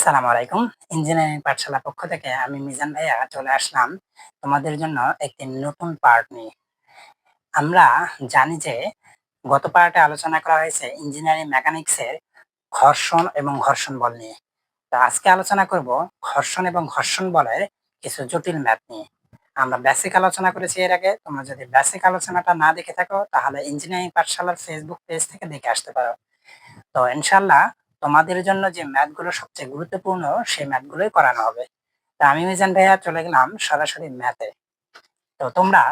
আসসালামু আলাইকুম। ইঞ্জিনিয়ারিং পাঠশালা পক্ষ থেকে আমি মিজান ভাইয়া চলে আসলাম তোমাদের জন্য একটি নতুন পার্ট নিয়ে। আমরা জানি যে গত পার্টে আলোচনা করা হয়েছে ইঞ্জিনিয়ারিং মেকানিক্সের ঘর্ষণ এবং ঘর্ষণ বল নিয়ে। তো আজকে আলোচনা করব ঘর্ষণ এবং ঘর্ষণ বলের কিছু জটিল ম্যাথ নিয়ে। আমরা বেসিক আলোচনা করেছি এর আগে, তোমরা যদি বেসিক আলোচনাটা না দেখে থাকো, তাহলে ইঞ্জিনিয়ারিং পাঠশালার ফেসবুক পেজ থেকে দেখে আসতে পারো। তো ইনশাল্লাহ তোমাদের জন্য যে ম্যাথগুলো সবচেয়ে গুরুত্বপূর্ণ, সেই ম্যাথগুলোই করানো হবে। তা আমি মিজান ভাইয়া চলে গেলাম সরাসরি ম্যাথে। তো তোমরা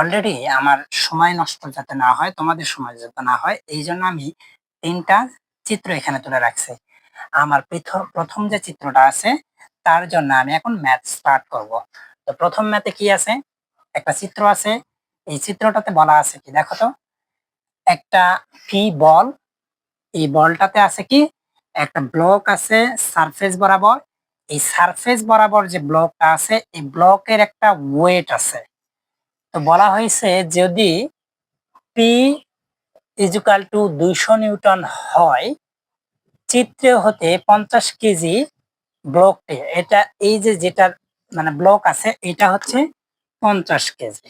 অলরেডি আমার সময় নষ্ট যাতে না হয়, তোমাদের সময় যাতে না হয়, এই জন্য আমি তিনটা চিত্র এখানে তুলে রাখছি। আমার প্রথম যে চিত্রটা আছে, তার জন্য আমি এখন ম্যাথ স্টার্ট করব। তো প্রথম ম্যাথে কি আছে? একটা চিত্র আছে। এই চিত্রটাতে বলা আছে কি, দেখো তো? একটা ফি বল এই বলটাতে আছে কি? একটা ব্লক আছে সারফেস বরাবর। এই সারফেস বরাবর যে ব্লকটা আছে, এই ব্লকের একটা ওয়েট আছে। তো বলা হয়েছে যদি পি ইজুকাল টু দুইশো নিউটন হয়, চিত্রে হতে পঞ্চাশ কেজি ব্লকটি এটা এই যে যেটা মানে ব্লক আছে, এটা হচ্ছে পঞ্চাশ কেজি।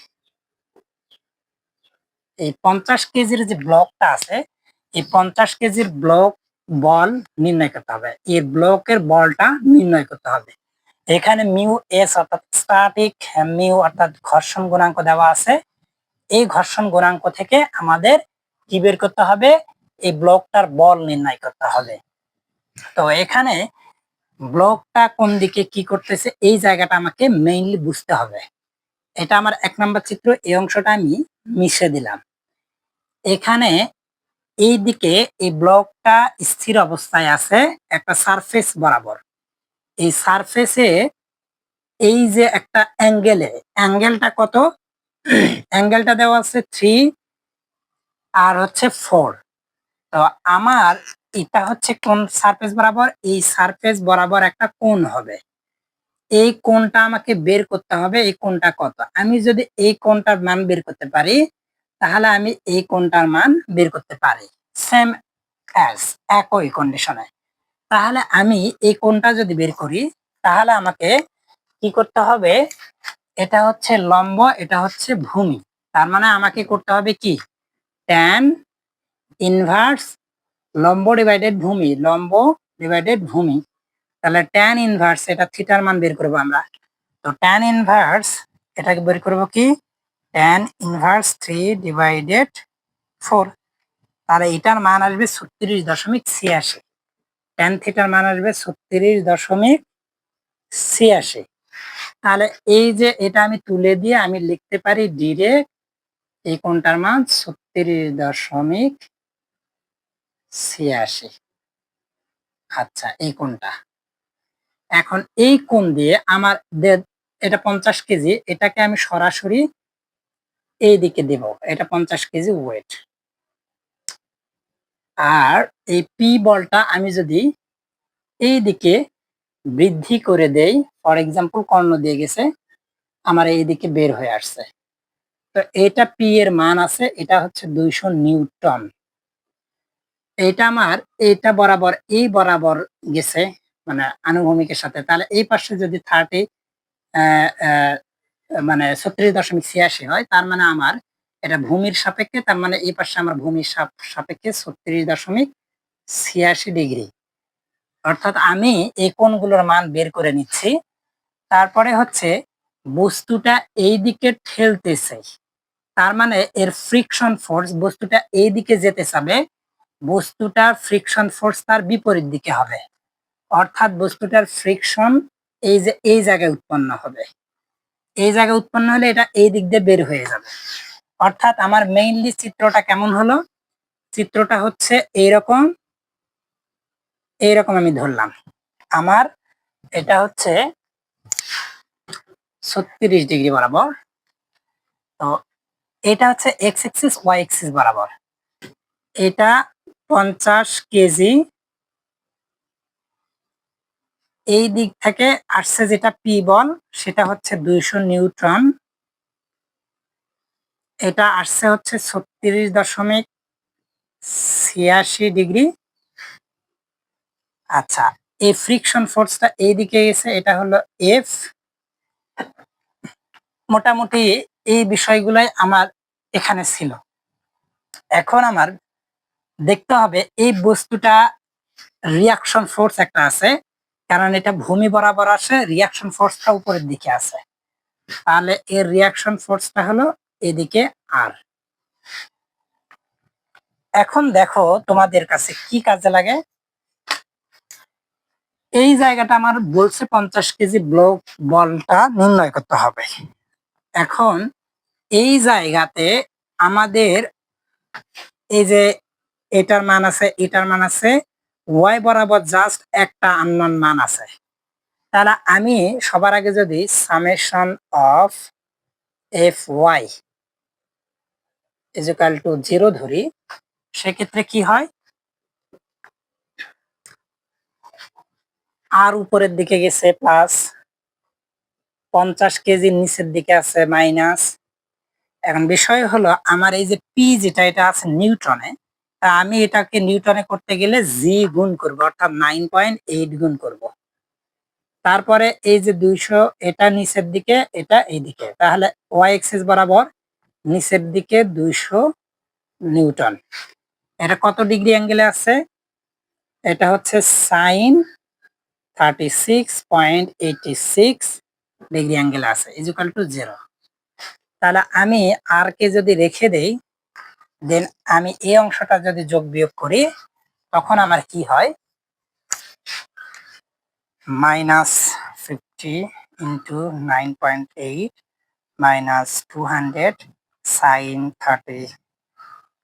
এই পঞ্চাশ কেজির যে ব্লকটা আছে এই পঞ্চাশ কেজির ব্লক বল নির্ণয় করতে হবে। এই ব্লকের বলটা নির্ণয় করতে হবে। এখানে মিউ এস অর্থাৎ স্টাটিক মিউ অর্থাৎ ঘর্ষণ গুণাঙ্ক দেওয়া আছে। এই ঘর্ষণ গুণাঙ্ক থেকে আমাদের কি বের করতে হবে? এই ব্লকটার বল নির্ণয় করতে হবে। তো এখানে ব্লকটা কোন দিকে কি করতেছে, এই জায়গাটা আমাকে মেইনলি বুঝতে হবে। এটা আমার এক নম্বর চিত্র, এই অংশটা আমি মিশে দিলাম। এখানে এই দিকে এই ব্লকটা স্থির অবস্থায় আছে একটা সারফেস বরাবর। এই সারফেসে এই যে একটা অ্যাঙ্গেলে অ্যাঙ্গেলটা কত? অ্যাঙ্গেলটা দেওয়া আছে থ্রি আর হচ্ছে ফোর তো আমার এটা হচ্ছে কোন সারফেস বরাবর? এই সারফেস বরাবর একটা কোণ হবে। এই কোণটা আমাকে বের করতে হবে, এই কোণটা কত? আমি যদি এই কোণটার মান বের করতে পারি তাহলে আমি এই কোনটার মান বের করতে পারি। সেম অ্যাজ একই কন্ডিশনে তাহলে আমি এই কোনটা যদি বের করি, তাহলে আমাকে কি করতে হবে? এটা হচ্ছে লম্ব, এটা হচ্ছে ভূমি। তার মানে আমাকে করতে হবে কি? ট্যান ইনভার্স লম্ব ডিভাইডেড ভূমি, লম্ব ডিভাইডেড ভূমি। তাহলে ট্যান ইনভার্স এটা থিটার মান বের করব আমরা। তো ট্যান ইনভার্স এটাকে বের করব কি? Tan inverse three divided four তাহলে এটার মান আসবে ছত্রিশ দশমিক ছিয়াশি। ট্যান থিটার মান আসবে ছত্রিশ দশমিক ছিয়াশি। তাহলে এই যে এটা আমি তুলে দিয়ে আমি লিখতে পারি ডিরেক্ট এই কোনটার মান ছত্রিশ দশমিক ছিয়াশি। আচ্ছা এই কোনটা এখন এই কোন দিয়ে আমার এটা পঞ্চাশ কেজি, এটাকে আমি সরাসরি এই দিকে দেব, এটা পঞ্চাশ কেজি ওয়েট আর এই পি বলটা আমি যদি এই দিকে বৃদ্ধি করে দেই ফর এক্সাম্পল কর্ণ দিয়ে গেছে, আমার এই দিকে বের হয়ে আসছে। তো এটা পি এর মান আছে, এটা হচ্ছে দুইশো নিউটন। এটা আমার এটা বরাবর, এই বরাবর গেছে মানে আনুভূমিকের সাথে। তাহলে এই পাশে যদি থার্টি মানে ছত্রিশ দশমিক ছিয়াশি হয়, তার মানে আমার এটা ভূমির সাপেক্ষে, তার মানে এই পাশে আমার ভূমির সাপেক্ষে ছত্রিশ দশমিক ছিয়াশি ডিগ্রি। অর্থাৎ আমি এই কোণগুলোর মান বের করে নিচ্ছি। তারপরে হচ্ছে বস্তুটা এই দিকে ঠেলতেছে। তার মানে এর ফ্রিকশন ফোর্স বস্তুটা এই দিকে যেতে চাবে, বস্তুটার ফ্রিকশন ফোর্স তার বিপরীত দিকে হবে। অর্থাৎ বস্তুটার ফ্রিকশন এই যে, এই জায়গায় উৎপন্ন হবে। এই জায়গায় উৎপন্ন হলে এটা এই দিক দিয়ে বের হয়ে যাবে। অর্থাৎ আমার মেইনলি চিত্রটা কেমন হলো? চিত্রটা হচ্ছে এইরকম এইরকম আমি ধরলাম। আমার এটা হচ্ছে ছত্রিশ ডিগ্রি বরাবর। তো এটা হচ্ছে এক্স এক্সিস ওয়াই এক্সিস বরাবর। এটা পঞ্চাশ কেজি এই দিক থেকে আসছে যেটা পি বল, সেটা হচ্ছে দুইশো নিউট্রন। এটা আসছে হচ্ছে ছত্রিশ দশমিক ছিয়াশি ডিগ্রি। আচ্ছা এই ফ্রিকশন ফোর্সটা এই দিকে গেছে, এটা হলো এফ। মোটামুটি এই বিষয়গুলাই আমার এখানে ছিল। এখন আমার দেখতে হবে এই বস্তুটা রিয়াকশন ফোর্স একটা আছে। কারণ এটা ভূমি বরাবর আসে রিয়াকশন ফোর্সটা উপরের দিকে আছে। তাহলে এর রিয়াকশন ফোর্সটা হলো এদিকে আর। এখন দেখো তোমাদের কাছে কি কাজে লাগে? এই জায়গাটা আমার বলছে পঞ্চাশ কেজি ব্লক বলটা নির্ণয় করতে হবে। এখন এই জায়গাতে আমাদের এই যে এটার মান আছে, এটার মান আছে ওয়াই বরাবর জাস্ট একটা আননোন মান আছে। তাহলে আমি সবার আগে যদি summation of F Y equal to zero ধরি, সেক্ষেত্রে কি হয়? আর উপরের দিকে গেছে প্লাস পঞ্চাশ কেজির নিচের দিকে আছে মাইনাস এখন বিষয় হলো, আমার এই যে পি যেটা, এটা আছে নিউটনে তা আমি এটাকে নিউটনে করতে গেলে জি গুণ করব, অর্থাৎ নাইন পয়েন্ট এইট গুণ করব। তারপরে এই যে দুইশো, এটা নিচের দিকে, এটা এইদিকে। তাহলে ওয়াই এক্সিস বরাবর নিচের দিকে দুইশো নিউটন। এটা কত ডিগ্রি অ্যাঙ্গেলে আছে? এটা হচ্ছে sine thirty six point eighty six degree angle আছে ইজুকাল টু জিরো। তাহলে আমি আর কে যদি রেখে দেই দেন আমি এই অংশটা যদি যোগ বিয়োগ করি, তখন আমার কি হয়? Minus fifty into nine point eight minus two hundred sine thirty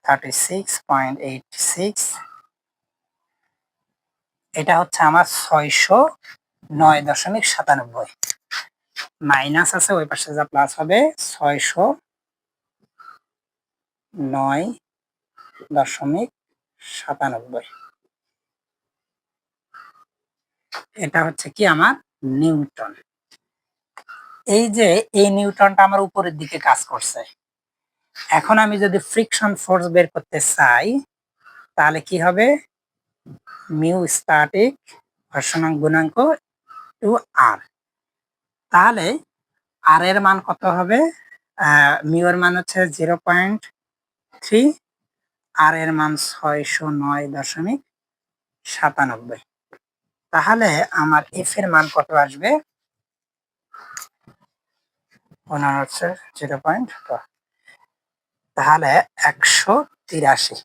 thirty six point eight six. এটা হচ্ছে আমার ছয়শো নয় দশমিক সাতানব্বই। মাইনাস আছে, ওই পাশে যা প্লাস হবে, ছয়শো নয় দশমিক সাতানব্বই। এটা হচ্ছে কি আমার নিউটন। এই যে এই নিউটনটা আমার উপরের দিকে কাজ করছে। এখন আমি যদি ফ্রিকশন ফোর্স বের করতে চাই, তাহলে কি হবে? মিউ স্ট্যাটিক ঘর্ষণাঙ্ক গুণাঙ্ক টু আর। তাহলে আর এর মান কত হবে? মিউ এর মান হচ্ছে জিরো পয়েন্ট থ্রি আর এর মান ছয়শো নয় দশমিক সাতানব্বই। তাহলে আমার এফ এর মান কত আসবে? হচ্ছে জিরো পয়েন্ট তাহলে একশো তিরাশি।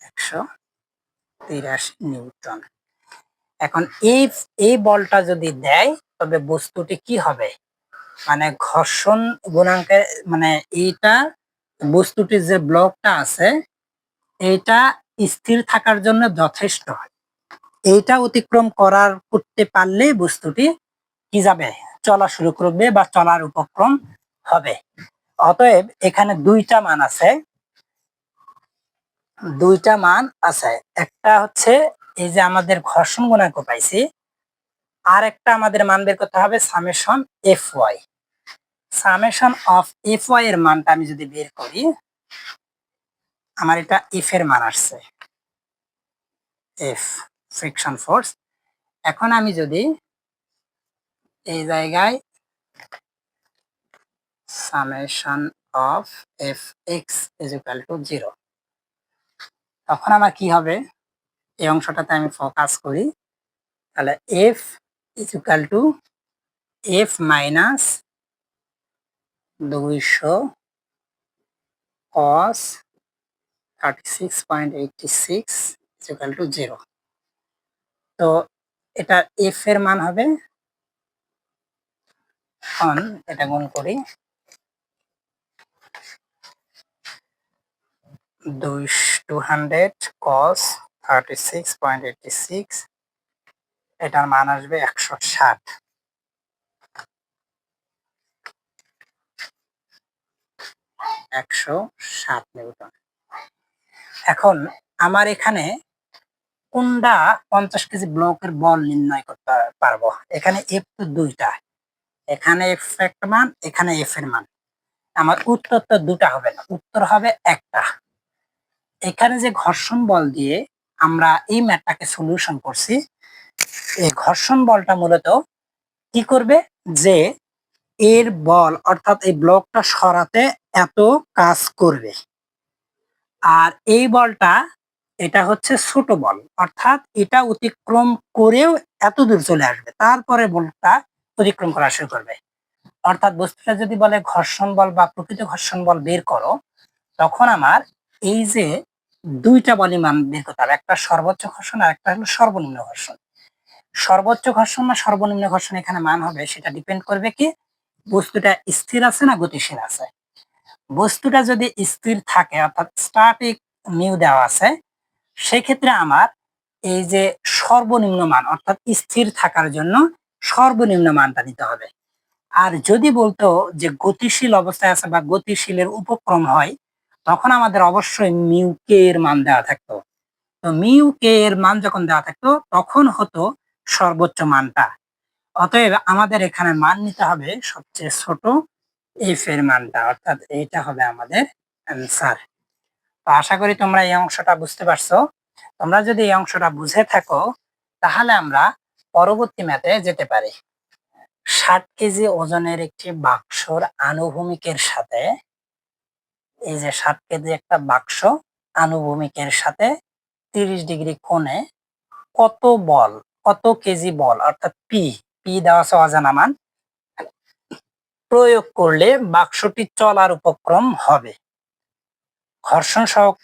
একশো তিরাশি নিউটন। এখন এই এই বলটা যদি দেয় তবে বস্তুটি কি হবে? মানে ঘর্ষণ গুণাঙ্কে মানে এইটা, বস্তুটির যে ব্লকটা আছে, এইটা স্থির থাকার জন্য যথেষ্ট। এইটা অতিক্রম করার, করতে পারলে বস্তুটি কি যাবে? চলা শুরু করবে বা চলার উপক্রম হবে। অতএব এখানে দুইটা মান আছে। দুইটা মান আছে। একটা হচ্ছে এই যে আমাদের ঘর্ষণ গুণাঙ্ক পাইছি আর একটা আমাদের মান বের করতে হবে summation F Y summation of F Y এর মানটা আমি যদি বের করি, আমার এটা এফ এর মান আসছে। এফ ফ্রিকশন ফোর্স এখন আমি যদি এই জায়গায় summation of F X is equal to zero তখন আমার কি হবে? এই অংশটাতে আমি ফোকাস করি, তাহলে F is equal to F minus দুইশো cos thirty six point eighty six equal to zero তো এটা এফ এর মান হবে অন এটা গুণ করি দুই two hundred cos thirty six point eighty six এটার মান আসবে একশো ষাট। একশো সাত নিউটন। এখন আমার এখানে কোনটা পঞ্চাশ কেজি ব্লকের বল নির্ণয় করতে পারব? এখানে এফ তো দুইটা। এখানে এফ একটা মান, এখানে এফ এর মান। আমার উত্তর তো দুটা হবে না, উত্তর হবে একটা। এখানে যে ঘর্ষণ বল দিয়ে আমরা এই ম্যাটটাকে সলিউশন করছি এই ঘর্ষণ বলটা মূলত কি করবে? যে এর বল অর্থাৎ এই ব্লকটা সরাতে এত কাজ করবে। আর এই বলটা এটা হচ্ছে ছোট বল, অর্থাৎ এটা অতিক্রম করেও এত দূর চলে আসবে। তারপরে বলটা অতিক্রম করা শুরু করবে। অর্থাৎ বস্তুটা যদি বলে ঘর্ষণ বল বা প্রকৃত ঘর্ষণ বল বের করো, তখন আমার এই যে দুইটা বলই মান বের করতে হবে, একটা সর্বোচ্চ ঘর্ষণ আর একটা হলো সর্বনিম্ন ঘর্ষণ। সর্বোচ্চ ঘর্ষণ না সর্বনিম্ন ঘর্ষণ এখানে মান হবে, সেটা ডিপেন্ড করবে কি? বস্তুটা স্থির আছে না গতিশীল আছে? বস্তুটা যদি স্থির থাকে, অর্থাৎ স্ট্যাটিক মিউ দেওয়া আছে, সেক্ষেত্রে আমার এই যে সর্বনিম্ন মান, অর্থাৎ স্থির থাকার জন্য সর্বনিম্ন মানটা নিতে হবে। আর যদি বলতো যে গতিশীল অবস্থায় আছে বা গতিশীলের উপক্রম হয়, তখন আমাদের অবশ্যই মিউ কে এর মান দেওয়া থাকতো। তো মিউ কে এর মান যখন দেওয়া থাকতো, তখন হতো সর্বোচ্চ মানটা। অতএব আমাদের এখানে মান নিতে হবে সবচেয়ে ছোট এফ এর মানটা, অর্থাৎ এইটা হবে আমাদের অ্যান্সার তো আশা করি তোমরা এই অংশটা বুঝতে পারছ। তোমরা যদি এই অংশটা বুঝে থাকো, তাহলে আমরা পরবর্তী ম্যাথে যেতে পারি। ষাট কেজি ওজনের একটি বাক্সর আনুভূমিকের সাথে, এই যে ষাট কেজি একটা বাক্স আনুভূমিকের সাথে তিরিশ ডিগ্রি কোণে কত বল? কত কেজি বল? অর্থাৎ পি পি দেওয়া আছে অজানা মান। প্রয়োগ করলে বাক্সটি চলার উপক্রম হবে। ঘর্ষণ সহক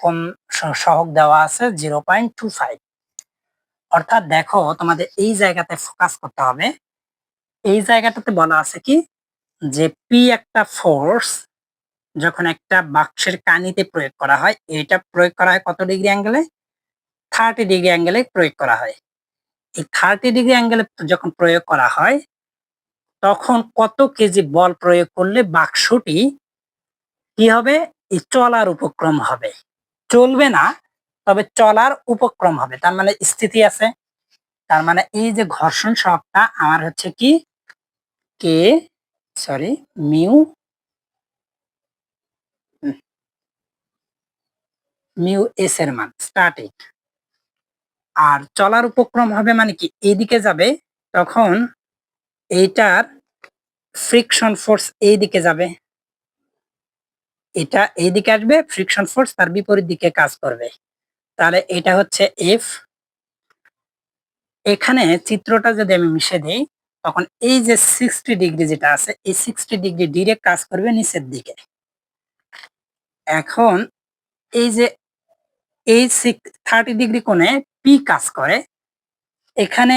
সহক দেওয়া আছে? জিরো পয়েন্ট টু ফাইভ অর্থাৎ দেখো, তোমাদের এই জায়গাতে ফোকাস করতে হবে। এই জায়গাটাতে বলা আছে কি? যে পি একটা ফোর্স যখন একটা বাক্সের কানিতে প্রয়োগ করা হয় এটা প্রয়োগ করা হয় কত ডিগ্রি অ্যাঙ্গেলে থার্টি ডিগ্রি অ্যাঙ্গেলে প্রয়োগ করা হয়। এই থার্টি ডিগ্রি অ্যাঙ্গেলে যখন প্রয়োগ করা হয়, তখন কত কেজি বল প্রয়োগ করলে বাক্সটি কি হবে? এই চলার উপক্রম হবে। চলবে না, তবে চলার উপক্রম হবে। তার মানে স্থিতি আছে। তার মানে এই যে ঘর্ষণ সহগটা আমার হচ্ছে কি? K sorry mu mu S এর মান স্ট্যাটিক আর চলার উপক্রম হবে মানে কি? এইদিকে যাবে, তখন এইটার ফ্রিকশন ফোর্স এই দিকে যাবে। এটা এই দিকে আসবে ফ্রিকশন ফোর্স তার বিপরীত দিকে কাজ করবে। তাহলে এটা হচ্ছে এফ এখানে চিত্রটা যদি আমি মিশে দিই, তখন এই যে সিক্সটি ডিগ্রি যেটা আছে, এই সিক্সটি ডিগ্রি ডিরেক্ট কাজ করবে নিচের দিকে। এখন এই যে এই থার্টি ডিগ্রি কোণে পি কাজ করে। এখানে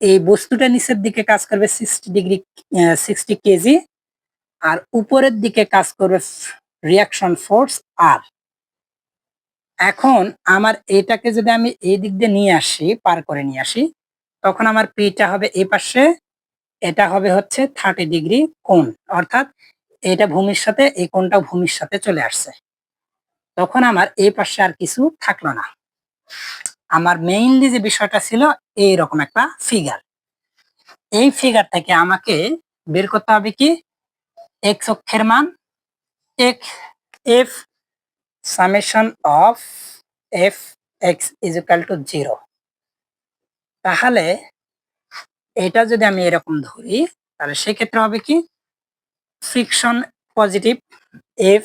এই বস্তুটা নিচের দিকে কাজ করবে সিক্সটি ডিগ্রি সিক্সটি কেজি আর উপরের দিকে কাজ করবে রিয়াকশন ফোর্স আর এখন আমার এটাকে যদি আমি এই দিক দিয়ে নিয়ে আসি, পার করে নিয়ে আসি, তখন আমার পিটা হবে এই পাশে, এটা হবে হচ্ছে থার্টি ডিগ্রি কোণ। অর্থাৎ এটা ভূমির সাথে, এই কোণটা ভূমির সাথে চলে আসছে। তখন আমার এই পাশে আর কিছু থাকল না। আমার মেইনলি যে বিষয়টা ছিল এই রকম একটা ফিগার এই ফিগার থেকে আমাকে বের করতে হবে কি? এক্স অক্ষের মান, এক F summation of F X is equal to zero তাহলে এটা যদি আমি এরকম ধরি, তাহলে সেক্ষেত্রে হবে কি? Friction positive F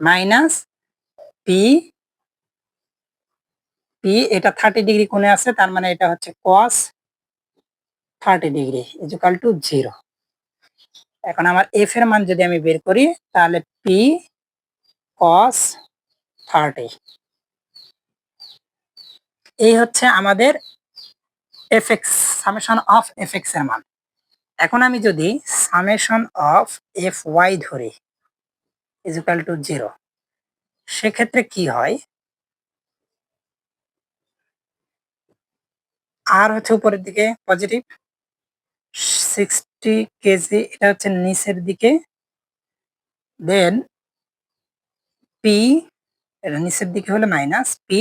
minus P P এটা থার্টি ডিগ্রি কোণে আছে, তার মানে এটা হচ্ছে cos thirty degree equal to zero এখন আমার এফ এর মান যদি আমি বের করি, তাহলে পি কস থার্টি এই হচ্ছে আমাদের F X summation of F এক্সের মান. এখন আমি যদি সামেশন অফ এফ ওয়াই ধরি ইজুকাল টু জিরো সেক্ষেত্রে কি হয়? আর হচ্ছে উপরের দিকে পজিটিভ সিক্সটি কেজি, এটা হচ্ছে নিচের দিকে। দেন পি এটা নিচের দিকে হলে minus P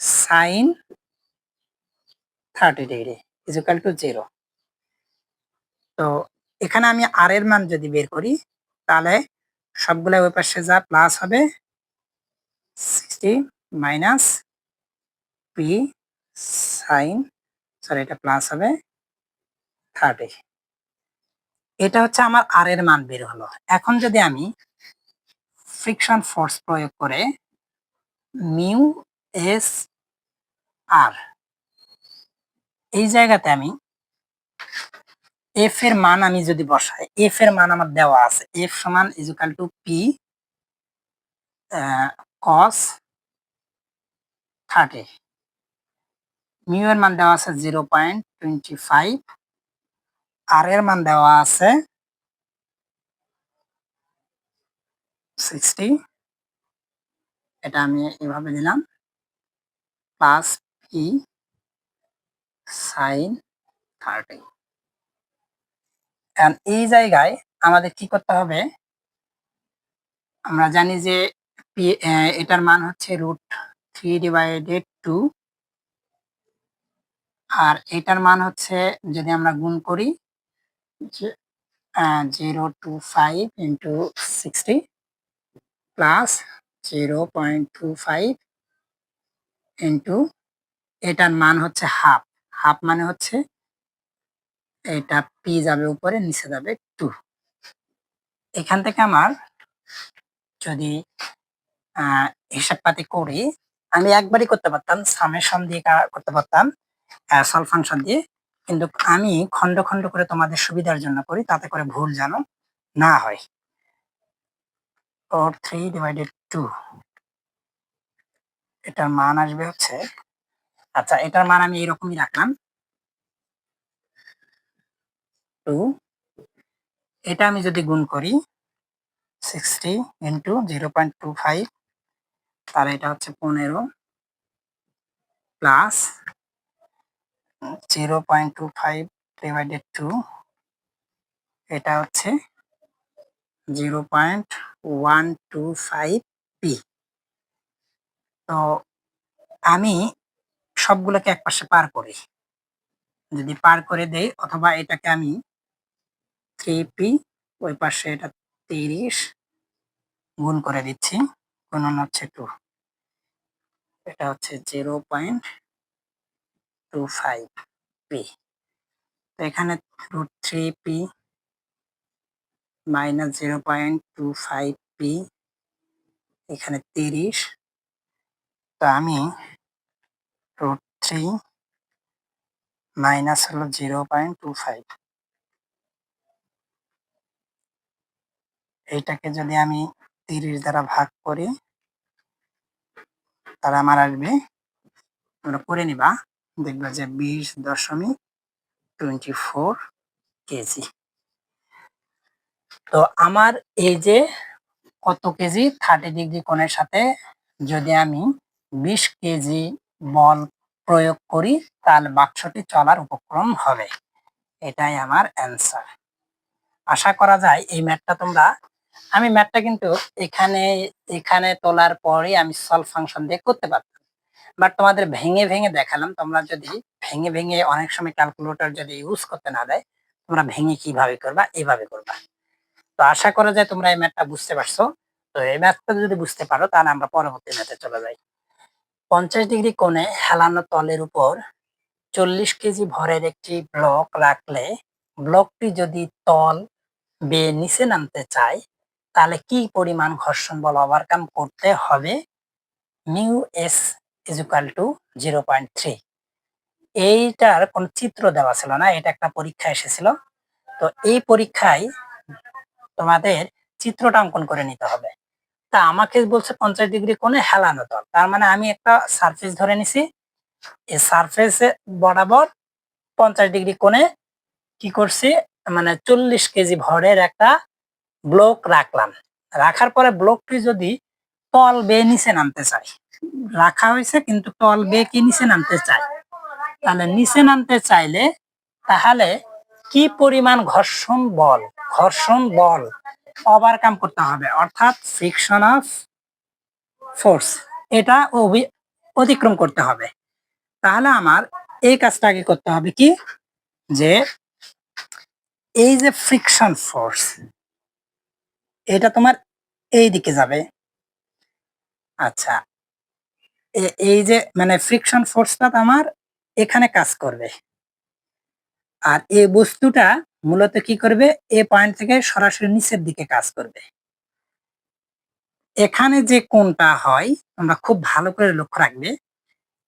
sine thirty degree is equal to zero তো এখানে আমি আর এর মান যদি বের করি, তাহলে সবগুলো ওই পাশে যা প্লাস হবে sixty minus P sine sorry এটা প্লাস হবে থার্টি এটা হচ্ছে আমার আর এর মান বের হলো। এখন যদি আমি ফ্রিকশন ফোর্স প্রয়োগ করে মিউ এস আর এই জায়গাতে আমি এফ এর মান আমি যদি বসাই এফ এর মান আমার দেওয়া আছে। এফ সমান is equal to P cos thirty mu এর মান দেওয়া আছে zero point twenty five R এর মান দেওয়া আছে সিক্সটি এটা আমি এভাবে দিলাম। প্লাস পি সাইন থার্টি এই জায়গায় আমাদের কি করতে হবে? আমরা জানি যে এটার মান হচ্ছে রুট থ্রি ডিভাইডেড টু আর এটার মান হচ্ছে যদি আমরা গুণ করি zero two five into sixty plus zero point two five into এটার মান হচ্ছে হাফ হাফ মানে হচ্ছে এটা পি যাবে উপরে, নিচে যাবে টু এখান থেকে আমার যদি হিসাবপাতি করি, আমি একবারই করতে পারতাম সামেশন দিয়ে করতে পারতাম সল ফাংশন দিয়ে, কিন্তু আমি খন্ড খন্ড করে তোমাদের সুবিধার জন্য করি, তাতে করে ভুল যেন না হয়। ফোর থ্রি ডিভাইডেড টু এটার মান আসবে হচ্ছে আচ্ছা এটার মান আমি এরকমই রাখলাম। টু এটা আমি যদি গুণ করি sixty into zero point two five তাহলে এটা হচ্ছে পনেরো plus zero point two five divided two এটা হচ্ছে zero point one two five P তো আমি সবগুলোকে এক পাশে পার করি। যদি পার করে দেই অথবা এটাকে আমি থ্রি পি ওই পাশে এটা তিরিশ। গুণ করে দিচ্ছি, গুণন হচ্ছে টু এটা হচ্ছে zero point two five P তো এখানে root three P minus zero point two five P এখানে তিরিশ। তো আমি রুট থ্রি মাইনাস হলো জিরো পয়েন্ট টু ফাইভ এইটাকে যদি আমি তিরিশ দ্বারা ভাগ করি, তাহলে আমার আসবে তোমরা করে নিবা, দেখবে যে বিশ দশমিক টোয়েন্টি ফোর কেজি। তো আমার এই যে কত কেজি, থার্টি ডিগ্রি কোণের সাথে যদি আমি বিশ কেজি বল প্রয়োগ করি, তাহলে বাক্সটি চলার উপক্রম হবে। এটাই আমার অ্যান্সার আশা করা যায় এই ম্যাথটা তোমরা আমি ম্যাথটা কিন্তু এখানে এখানে তোলার পরে আমি সলভ ফাংশন দিয়ে করতে পারতাম। বাট তোমাদের ভেঙে ভেঙে দেখালাম, তোমরা যদি ভেঙে ভেঙে অনেক সময় ক্যালকুলেটর যদি ইউজ করতে না দেয়, তোমরা ভেঙে কীভাবে করবা এইভাবে করবা। তো আশা করা যায় তোমরা এই ম্যাথটা বুঝতে পারছ। তো এই ম্যাথটা যদি বুঝতে পারো, তাহলে আমরা পরবর্তী ম্যাথে চলে যাই। পঞ্চাশ ডিগ্রি কোণে হেলানো তলের উপর চল্লিশ কেজি ভরের একটি ব্লক রাখলে ব্লকটি যদি তল বেয়ে নিচে নামতে চায় তাহলে কি পরিমাণ ঘর্ষণ বল ওভারকাম করতে হবে? Mu S is equal to zero point three এইটার কোন চিত্র দেওয়া ছিল না, এটা একটা পরীক্ষা এসেছিল। তো এই পরীক্ষায় তোমাদের চিত্রটা অঙ্কন করে নিতে হবে। তা আমাকে বলছে পঞ্চাশ ডিগ্রি কোণে হেলানো তল তার মানে আমি একটা সারফেস ধরে নিছি। এই সারফেসে বরাবর পঞ্চাশ ডিগ্রি কোণে কি করছি? মানে চল্লিশ কেজি ভরের একটা ব্লক রাখলাম। রাখার পরে ব্লকটি যদি তল বেয়ে নিচে নামতে চায় রাখা হয়েছে কিন্তু তল বেয়ে কি নিচে নামতে চায় তাহলে নিচে নামতে চাইলে তাহলে কি পরিমাণ ঘর্ষণ বল? ঘর্ষণ বল ওভারকাম করতে হবে, অর্থাৎ ফ্রিকশন অফ ফোর্স এটা অতিক্রম করতে হবে। তাহলে আমার এই কাজটা আগে করতে হবে কি? যে এই যে ফ্রিকশন ফোর্স এটা তোমার এই দিকে যাবে। আচ্ছা এই যে মানে ফ্রিকশন ফোর্সটা আমার এখানে কাজ করবে। আর এই বস্তুটা মূলত কি করবে? এ পয়েন্ট থেকে সরাসরি নিচের দিকে কাজ করবে। এখানে যে কোনটা হয়, তোমরা খুব ভালো করে লক্ষ্য রাখবে,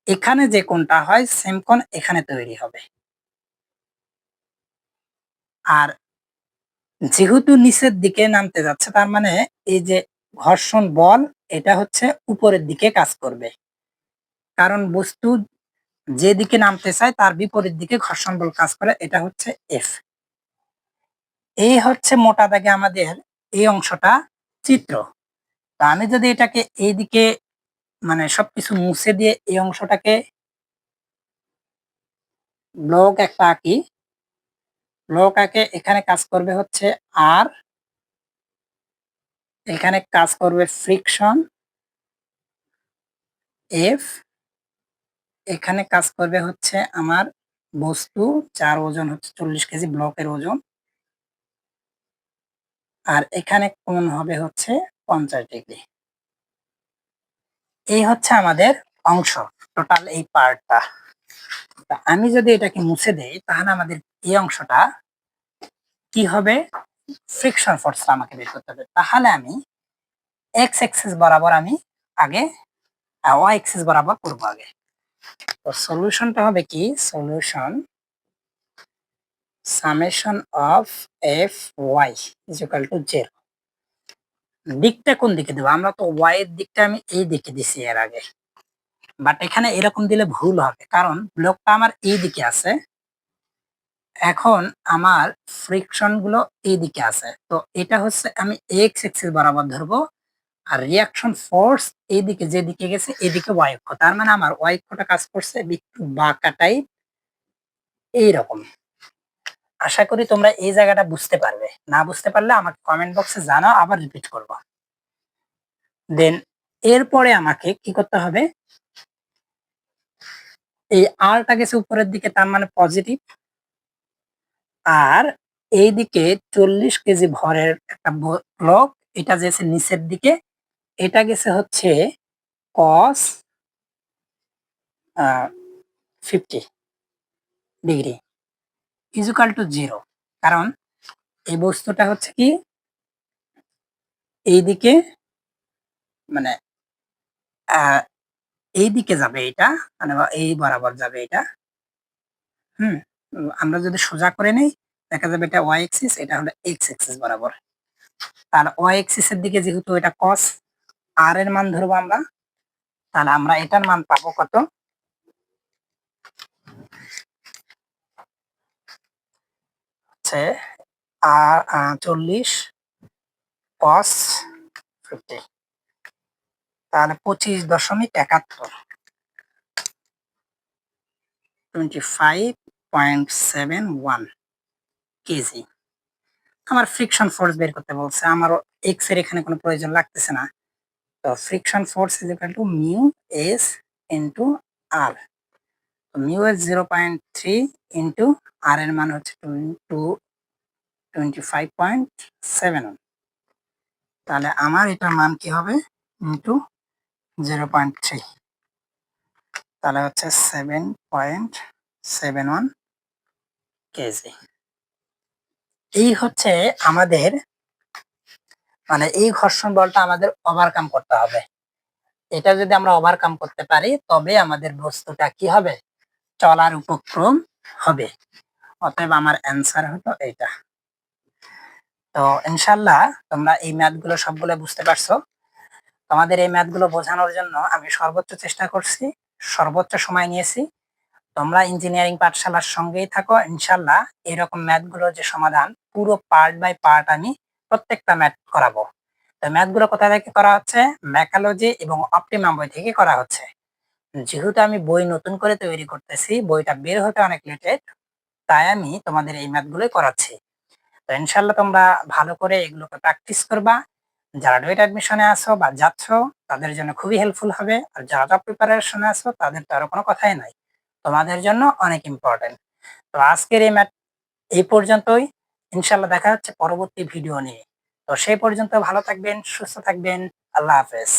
এখানে যে কোনটা হয় সেম কোণ এখানে তৈরি হবে। আর যেহেতু নিচের দিকে নামতে যাচ্ছে, তার মানে এই যে ঘর্ষণ বল, এটা হচ্ছে উপরের দিকে কাজ করবে। কারণ বস্তু যেদিকে নামতে চায়, তার বিপরীত দিকে ঘর্ষণ বল কাজ করে, এটা হচ্ছে এফ এই হচ্ছে মোটা দাগে আমাদের এই অংশটা চিত্র। তা আমি যদি এটাকে এইদিকে মানে সবকিছু মুছে দিয়ে এই অংশটাকে ব্লক একটা আঁকি ব্লক আঁকে এখানে কাজ করবে হচ্ছে আর, এখানে কাজ করবে ফ্রিকশন এফ এখানে কাজ করবে হচ্ছে আমার বস্তু যার ওজন হচ্ছে চল্লিশ কেজি ব্লকের ওজন, আর এখানে কোণ হবে হচ্ছে পঞ্চাশ ডিগ্রি। এই হচ্ছে আমাদের অংশ টোটাল এই পার্টটা আমি যদি এটাকে মুছে দেই, তাহলে আমাদের এই অংশটা কি হবে? ফ্রিকশন ফোর্স আমাকে বের করতে হবে। তাহলে আমি এক্স এক্সিস বরাবর আমি আগে ওয়াই এক্সিস বরাবর করব আগে। তো সলিউশনটা হবে কি? Solution summation of F Y is equal to zero দিকটা কোন দিকে দেবো? আমরা তো ওয়াই এর দিকটা আমি এই দিকে দিছি এর আগে। বাট এখানে এরকম দিলে ভুল হবে। কারণ ব্লকটা আমার এই দিকে আছে। এখন আমার ফ্রিকশনগুলো এই দিকে আছে। তো এটা হচ্ছে আমি এক্স এক্সিস বরাবর ধরবো আর রিয়াকশন ফোর্স এইদিকে যেদিকে গেছে এদিকে অক্ষ। তার মানে আমার অক্ষটা কাজ করছে একটু বাঁকাটাই এইরকম। আশা করি তোমরা এই জায়গাটা বুঝতে পারবে। না বুঝতে পারলে আমাকে কমেন্ট বক্সে জানাও, আবার রিপিট করব। দেন এরপরে আমাকে কি করতে হবে? এই আরটা গেছে উপরের দিকে, তার মানে পজিটিভ আর এইদিকে চল্লিশ কেজি ভরের একটা ব্লক এটা যেছে নিচের দিকে, এটা গেছে হচ্ছে cos fifty degree is equal to zero কারণ এই বস্তুটা হচ্ছে কি? এইদিকে মানে এই দিকে যাবে এটা মানে এই বরাবর যাবে এটা। হুম? আমরা যদি সোজা করে নেই, দেখা যাবে এটা ওয়াই এক্সিস এটা হলো এক্স এক্সিস বরাবর। তাহলে ওয়াই এক্সিস এর দিকে যেহেতু এটা কস আর এর মান ধরবো আমরা, তাহলে আমরা এটার মান পাবো কত? হচ্ছে আর চল্লিশ কস ফিফটি তাহলে পঁচিশ দশমিক একাত্তর। Twenty five point seven one KG আমার ফ্রিকশন ফোর্স বের করতে বলছে। আমার এক্সের এখানে কোনো প্রয়োজন লাগতেছে না। তো friction force is equal to mu S into R mu S zero point three into R এর মান হচ্ছে two twenty five point seven তাহলে আমার এটার মান কি হবে? ইন্টু জিরো পয়েন্ট থ্রি তাহলে হচ্ছে seven point seven one KG. এই হচ্ছে আমাদের মানে এই ঘর্ষণ বলটা আমাদের ওভারকাম করতে হবে। এটা যদি আমরা ওভারকাম করতে পারি, তবে আমাদের বস্তুটা কি হবে? চলার উপক্রম হবে। অতএব আমার অ্যান্সার এইটা। তো ইনশাল্লাহ তোমরা এই ম্যাথগুলো সবগুলো বুঝতে পারছ। তোমাদের এই ম্যাথগুলো বোঝানোর জন্য আমি সর্বোচ্চ চেষ্টা করছি, সর্বোচ্চ সময় নিয়েছি। তোমরা ইঞ্জিনিয়ারিং পাঠশালার সঙ্গেই থাকো, ইনশাল্লাহ এরকম ম্যাথগুলো যে সমাধান, পুরো পার্ট বাই পার্ট আমি প্রত্যেকটা ম্যাথ করাবো। তো ম্যাথগুলো কোথা থেকে করা হচ্ছে? ম্যাকালজি এবং অপটিমাম বই থেকে করা হচ্ছে। যেহেতু আমি বই নতুন করে তৈরি করতেছি, বইটা বের হতে অনেক লেটেড তাই আমি তোমাদের এই ম্যাথগুলোই করাচ্ছি। তো ইনশাল্লাহ তোমরা ভালো করে এগুলোকে প্র্যাকটিস করবা। যারা ডুয়েট অ্যাডমিশনে আসো বা যাচ্ছ, তাদের জন্য খুবই হেল্পফুল হবে। আর যারা জব প্রিপারেশনে আসো তাদের তো আরও কোনো কথাই নাই। তোমাদের জন্য অনেক ইম্পর্টেন্ট তো আজকের এই ম্যাট এই পর্যন্তই। ইনশাল্লাহ দেখা হচ্ছে পরবর্তী ভিডিও নিয়ে। তো সেই পর্যন্ত ভালো থাকবেন, সুস্থ থাকবেন। আল্লাহ হাফেজ।